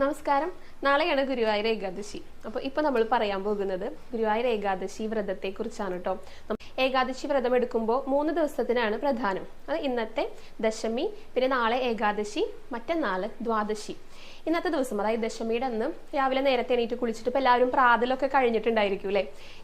നമസ്കാരം. നാളെയാണ് ഗുരുവായൂർ ഏകാദശി. അപ്പോൾ ഇപ്പൊ നമ്മൾ പറയാൻ പോകുന്നത് ഗുരുവായൂർ ഏകാദശി വ്രതത്തെ കുറിച്ചാണ് കേട്ടോ ഏകാദശി വ്രതം എടുക്കുമ്പോൾ മൂന്ന് ദിവസത്തിനാണ് പ്രധാനം. അത് ഇന്നത്തെ ദശമി പിന്നെ നാളെ ഏകാദശി മറ്റന്നാൾ ദ്വാദശി. ഇന്നത്തെ ദിവസം അതായത് ദശമിയുടെ അന്ന് രാവിലെ നേരത്തെ എണീറ്റ് കുളിച്ചിട്ട് ഇപ്പൊ എല്ലാവരും പ്രാതലൊക്കെ കഴിഞ്ഞിട്ടുണ്ടായിരിക്കും അല്ലേ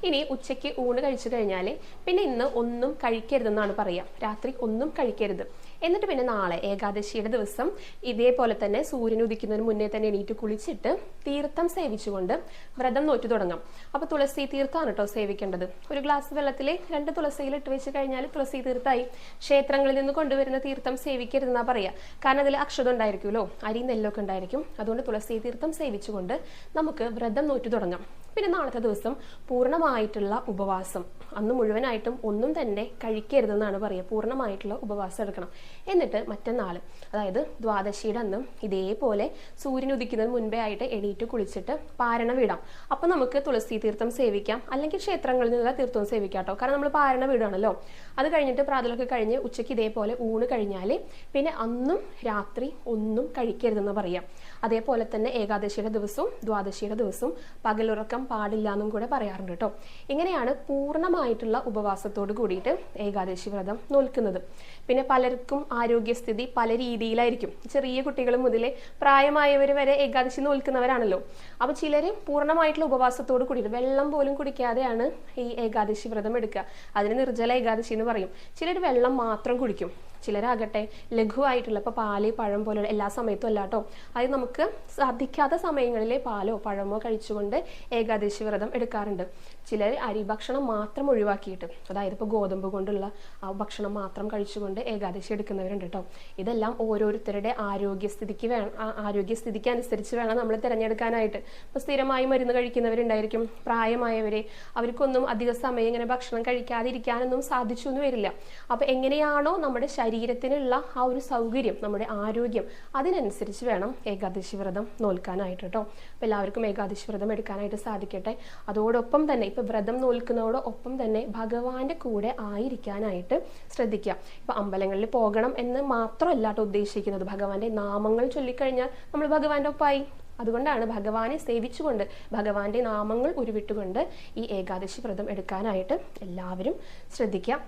ഇനി ഉച്ചയ്ക്ക് ഊണ് കഴിച്ചു കഴിഞ്ഞാൽ പിന്നെ ഇന്ന് ഒന്നും കഴിക്കരുതെന്നാണ് പറയാ. രാത്രി ഒന്നും കഴിക്കരുത്. എന്നിട്ട് പിന്നെ നാളെ ഏകാദശിയുടെ ദിവസം ഇതേപോലെ തന്നെ സൂര്യൻ ഉദിക്കുന്നതിന് മുന്നേ തന്നെ എണീറ്റ് കുളിച്ചിട്ട് തീർത്ഥം സേവിച്ചുകൊണ്ട് വ്രതം നോറ്റു തുടങ്ങാം. അപ്പൊ തുളസി തീർത്ഥാണ് കേട്ടോ സേവിക്കേണ്ടത്. ഒരു ഗ്ലാസ് വെള്ളത്തിൽ രണ്ട് തുളസിയിൽ ഇട്ട് വെച്ച് കഴിഞ്ഞാൽ തുളസി തീർത്ഥായി ക്ഷേത്രങ്ങളിൽ നിന്ന് കൊണ്ടുവരുന്ന തീർത്ഥം സേവിക്കരുതെന്നാ പറയാ. കാരണം അതിൽ അക്ഷത ഉണ്ടായിരിക്കുമല്ലോ? അരി നെല്ലൊക്കെ ഉണ്ടായിരിക്കും. അതുകൊണ്ട് തുളസി തീർത്ഥം സേവിച്ചുകൊണ്ട് നമുക്ക് വ്രതം നോറ്റു തുടങ്ങാം. പിന്നെ നാളത്തെ ദിവസം പൂർണമായിട്ടുള്ള ഉപവാസം. അന്ന് മുഴുവനായിട്ടും ഒന്നും തന്നെ കഴിക്കരുതെന്നാണ് പറയുക. പൂർണമായിട്ടുള്ള ഉപവാസം എടുക്കണം. എന്നിട്ട് മറ്റന്നാൾ അതായത് ദ്വാദശിയുടെ അന്നും ഇതേപോലെ സൂര്യൻ ഉദിക്കുന്നതിന് മുൻപേ ആയിട്ട് എണീറ്റ് കുളിച്ചിട്ട് പാരണ വിടാം. അപ്പം നമുക്ക് തുളസി തീർത്ഥം സേവിക്കാം. അല്ലെങ്കിൽ ക്ഷേത്രങ്ങളിൽ നിന്നുള്ള തീർത്ഥവും സേവിക്കാം കേട്ടോ. കാരണം നമ്മൾ പാരണ വീടാണല്ലോ അത് കഴിഞ്ഞിട്ട് പ്രാതലൊക്കെ കഴിഞ്ഞ് ഉച്ചയ്ക്ക് ഇതേപോലെ ഊണ് കഴിഞ്ഞാൽ പിന്നെ അന്നും രാത്രി ഒന്നും കഴിക്കരുതെന്ന് പറയാം അതേപോലെ തന്നെ ഏകാദശിയുടെ ദിവസവും ദ്വാദശിയുടെ ദിവസവും പകലുറക്കം പാടില്ല എന്നും കൂടെ പറയാറുണ്ട് കേട്ടോ. ഇങ്ങനെയാണ് പൂർണമായിട്ടുള്ള ഉപവാസത്തോട് കൂടിയിട്ട് ഏകാദശി വ്രതം നോൽക്കുന്നത്. പിന്നെ പലർക്കും ആരോഗ്യസ്ഥിതി പല രീതിയിലായിരിക്കും. ചെറിയ കുട്ടികൾ മുതലേ പ്രായമായവർ വരെ ഏകാദശി നോൽക്കുന്നവരാണല്ലോ. അപ്പൊ ചിലര് പൂർണമായിട്ടുള്ള ഉപവാസത്തോട് കൂടിയിട്ട് വെള്ളം പോലും കുടിക്കാതെയാണ് ഈ ഏകാദശി വ്രതം എടുക്കുക. അതിന് നിർജല ഏകാദശി എന്ന് പറയും. ചിലർ വെള്ളം മാത്രം കുടിക്കും. ചിലരാകട്ടെ ലഘുവായിട്ടുള്ള ഇപ്പൊ പാൽ പഴം പോലുള്ള എല്ലാ സമയത്തും അല്ലാട്ടോ അത് നമുക്ക് സാധിക്കാത്ത സമയങ്ങളിൽ പാലോ പഴമോ കഴിച്ചുകൊണ്ട് ഏകാദശി വ്രതം എടുക്കാറുണ്ട്. ചിലർ അരി ഭക്ഷണം മാത്രം ഒഴിവാക്കിയിട്ട് അതായത് ഇപ്പോൾ ഗോതമ്പ് കൊണ്ടുള്ള ആ ഭക്ഷണം മാത്രം കഴിച്ചുകൊണ്ട് ഏകാദശി എടുക്കുന്നവരുണ്ട് കേട്ടോ ഇതെല്ലാം ഓരോരുത്തരുടെ ആരോഗ്യസ്ഥിതിക്ക് വേണം ആരോഗ്യസ്ഥിതിക്ക് അനുസരിച്ച് വേണം നമ്മൾ തിരഞ്ഞെടുക്കാനായിട്ട്. ഇപ്പോൾ സ്ഥിരമായി മരുന്ന് കഴിക്കുന്നവരുണ്ടായിരിക്കും പ്രായമായവരെ അവർക്കൊന്നും അധിക സമയം ഇങ്ങനെ ഭക്ഷണം കഴിക്കാതിരിക്കാനൊന്നും സാധിച്ചു എന്ന് വരില്ല. അപ്പോൾ എങ്ങനെയാണോ നമ്മുടെ ശരീരത്തിനുള്ള ആ ഒരു സൗകര്യം നമ്മുടെ ആരോഗ്യം അതിനനുസരിച്ച് വേണം ഏകാദശി വ്രതം നോൽക്കാനായിട്ട് കേട്ടോ അപ്പോൾ എല്ലാവർക്കും ഏകാദശി വ്രതം എടുക്കാനായിട്ട് സാധിക്കട്ടെ അതോടൊപ്പം തന്നെ ഇപ്പൊ വ്രതം നോൽക്കുന്നതോടൊപ്പം തന്നെ ഭഗവാന്റെ കൂടെ ആയിരിക്കാനായിട്ട് ശ്രദ്ധിക്കുക. ഇപ്പൊ അമ്പലങ്ങളിൽ പോകണം എന്ന് മാത്രമല്ല കേട്ടോ ഉദ്ദേശിക്കുന്നത്. ഭഗവാന്റെ നാമങ്ങൾ ചൊല്ലിക്കഴിഞ്ഞാൽ നമ്മൾ ഭഗവാന്റെ ഒപ്പമായി അതുകൊണ്ടാണ് ഭഗവാനെ സേവിച്ചുകൊണ്ട് ഭഗവാന്റെ നാമങ്ങൾ ഉരുവിട്ടുകൊണ്ട് ഈ ഏകാദശി വ്രതം എടുക്കാനായിട്ട് എല്ലാവരും ശ്രദ്ധിക്കാം